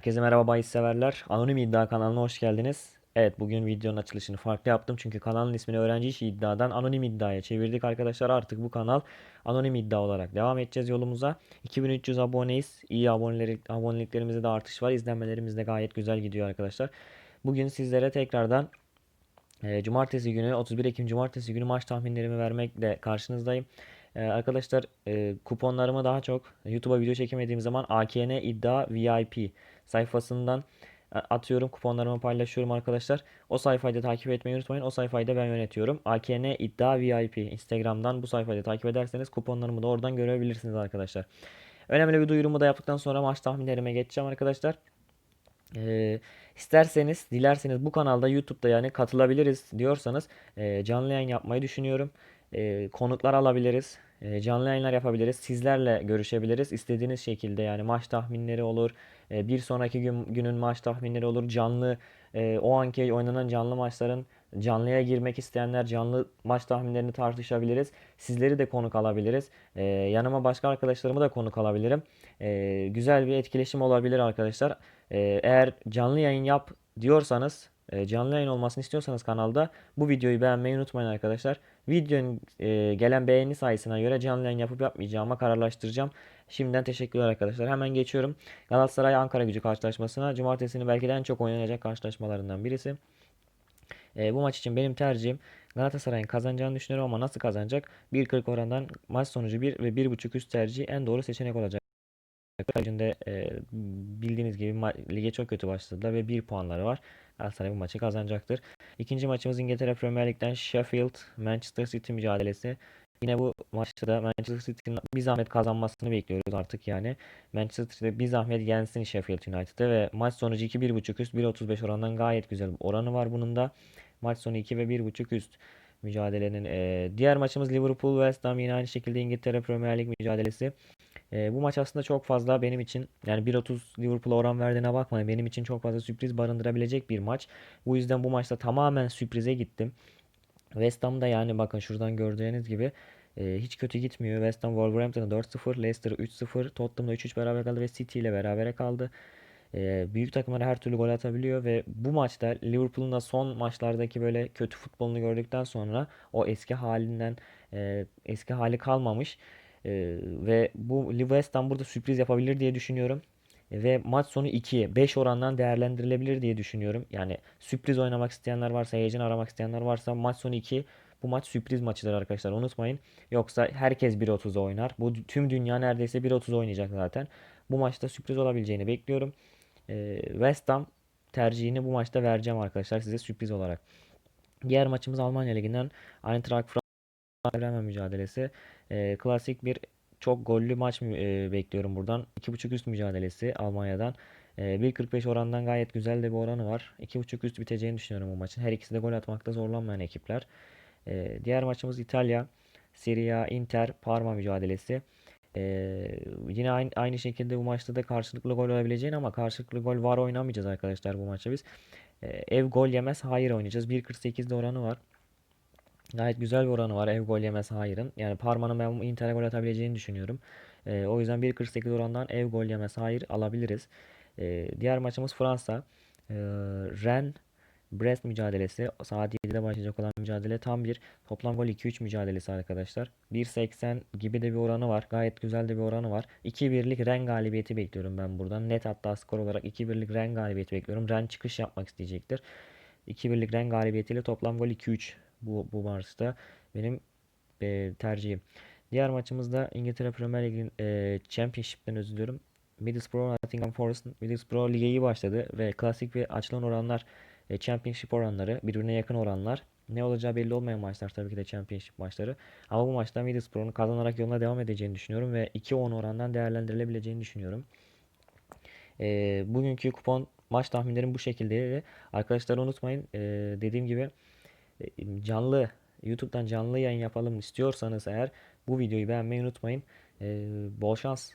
Herkese merhaba bahis severler. Anonim İddia kanalına hoş geldiniz. Evet bugün videonun açılışını farklı yaptım. Çünkü kanalın ismini öğrenci işi iddiadan anonim iddiaya çevirdik arkadaşlar. Artık bu kanal anonim iddia olarak devam edeceğiz yolumuza. 2300 aboneyiz. İyi aboneleri, aboneliklerimizde de artış var. İzlenmelerimiz de gayet güzel gidiyor arkadaşlar. Bugün sizlere tekrardan e, Cumartesi günü 31 Ekim Cumartesi günü maç tahminlerimi vermekle karşınızdayım. E, arkadaşlar e, kuponlarımı daha çok YouTube'a video çekemediğim zaman AKN iddia VIP sayfasından e, atıyorum kuponlarımı paylaşıyorum arkadaşlar. O sayfayı da takip etmeyi unutmayın. O sayfayı da ben yönetiyorum. AKN iddia VIP Instagram'dan bu sayfayı da takip ederseniz kuponlarımı da oradan görebilirsiniz arkadaşlar. Önemli bir duyurumu da yaptıktan sonra maç tahminlerime geçeceğim arkadaşlar. Ee, isterseniz, dilerseniz bu kanalda YouTube'da yani katılabiliriz diyorsanız e, canlı yayın yapmayı düşünüyorum. E, konuklar alabiliriz. e, canlı yayınlar yapabiliriz. Sizlerle görüşebiliriz. İstediğiniz şekilde yani maç tahminleri olur. e, bir sonraki gün, günün maç tahminleri olur. Canlı e, o anki oynanan canlı maçların canlıya girmek isteyenler canlı maç tahminlerini tartışabiliriz. Sizleri de konuk alabiliriz. E, yanıma başka arkadaşlarımı da konuk alabilirim. E, güzel bir etkileşim olabilir arkadaşlar. Ee, eğer canlı yayın yap diyorsanız, e, canlı yayın olmasını istiyorsanız kanalda bu videoyu beğenmeyi unutmayın arkadaşlar. Videonun e, gelen beğeni sayısına göre canlı yayın yapıp yapmayacağıma kararlaştıracağım. Şimdiden teşekkürler arkadaşlar. Hemen geçiyorum. Galatasaray Ankara Gücü karşılaşmasına. Cumartesinin belki de en çok oynanacak karşılaşmalarından birisi. E, bu maç için benim tercihim Galatasaray'ın kazanacağını düşünüyorum ama nasıl kazanacak? 1.40 orandan maç sonucu 1 ve 1.5 üst tercih en doğru seçenek olacak. Haricinde e, bildiğiniz gibi lige çok kötü başladılar ve 1 puanları var. Galatasaray bu maçı kazanacaktır. İkinci maçımız İngiltere Premier Lig'den Sheffield Manchester City mücadelesi. Yine bu maçta da Manchester City'nin bir zahmet kazanmasını bekliyoruz artık yani. Manchester City'de bir zahmet yensin Sheffield United'ı ve maç sonucu 2-1.5 üst 1.35 orandan gayet güzel bir oranı var bunun da. Maç sonu 2 ve 1.5 üst mücadelenin. e, diğer maçımız Liverpool West Ham yine aynı şekilde İngiltere Premier Lig mücadelesi. E, bu maç aslında çok fazla benim için yani 1.30 Liverpool'a oran verdiğine bakmayın. Benim için çok fazla sürpriz barındırabilecek bir maç. Bu yüzden bu maçta tamamen sürprize gittim. West Ham'da yani bakın şuradan gördüğünüz gibi e, hiç kötü gitmiyor. West Ham Wolverhampton'a 4-0, Leicester 3-0, Tottenham'da 3-3 beraber kaldı ve City ile berabere kaldı. E, büyük takımlara her türlü gol atabiliyor ve bu maçta Liverpool'un da son maçlardaki böyle kötü futbolunu gördükten sonra o eski halinden e, eski hali kalmamış. E, ve bu Ham burada sürpriz yapabilir diye düşünüyorum. E, Ve maç sonu 2'ye 5 orandan değerlendirilebilir diye düşünüyorum. Yani sürpriz oynamak isteyenler varsa, heyecan aramak isteyenler varsa maç sonu 2 bu maç sürpriz maçıdır arkadaşlar unutmayın. Yoksa herkes 1.30'a oynar. Bu tüm dünya neredeyse 1.30 oynayacak zaten. Bu maçta sürpriz olabileceğini bekliyorum. E, West Ham tercihini bu maçta vereceğim arkadaşlar size sürpriz olarak. Diğer maçımız Almanya Ligi'nden Eintracht Frankfurt Bremen mücadelesi. E, klasik bir çok gollü maç e, bekliyorum buradan. 2.5 üst mücadelesi Almanya'dan. E, 1.45 orandan gayet güzel de bir oranı var. 2.5 üst biteceğini düşünüyorum bu maçın. Her ikisi de gol atmakta zorlanmayan ekipler. E, diğer maçımız İtalya. Serie Inter Parma mücadelesi. E, yine aynı, aynı şekilde bu maçta da karşılıklı gol olabileceğini ama karşılıklı gol var oynamayacağız arkadaşlar bu maçta biz. E, ev gol yemez hayır oynayacağız. 1.48'de oranı var. Gayet güzel bir oranı var ev gol yemez hayırın. Yani Parma'nın ben Inter'e gol atabileceğini düşünüyorum. Ee, o yüzden 1.48 orandan ev gol yemez hayır alabiliriz. Ee, diğer maçımız Fransa. Ee, Rennes Brest mücadelesi. Saat 7'de başlayacak olan mücadele tam bir toplam gol 2-3 mücadelesi arkadaşlar. 1.80 gibi de bir oranı var. Gayet güzel de bir oranı var. 2-1'lik Rennes galibiyeti bekliyorum ben buradan. Net hatta skor olarak 2-1'lik Rennes galibiyeti bekliyorum. Rennes çıkış yapmak isteyecektir. 2-1'lik Rennes galibiyetiyle toplam gol 2-3 bu, bu maçta benim e, tercihim. Diğer maçımızda İngiltere Premier Lig'in e, Championship'ten özür diliyorum. Middlesbrough Nottingham Forest Middlesbrough lige iyi başladı ve klasik ve açılan oranlar e, Championship oranları birbirine yakın oranlar. Ne olacağı belli olmayan maçlar tabii ki de Championship maçları. Ama bu maçta Middlesbrough'un kazanarak yoluna devam edeceğini düşünüyorum ve 2-10 orandan değerlendirilebileceğini düşünüyorum. E, bugünkü kupon maç tahminlerim bu şekildeydi. Arkadaşlar unutmayın e, dediğim gibi canlı YouTube'dan canlı yayın yapalım istiyorsanız eğer bu videoyu beğenmeyi unutmayın. E, bol şans.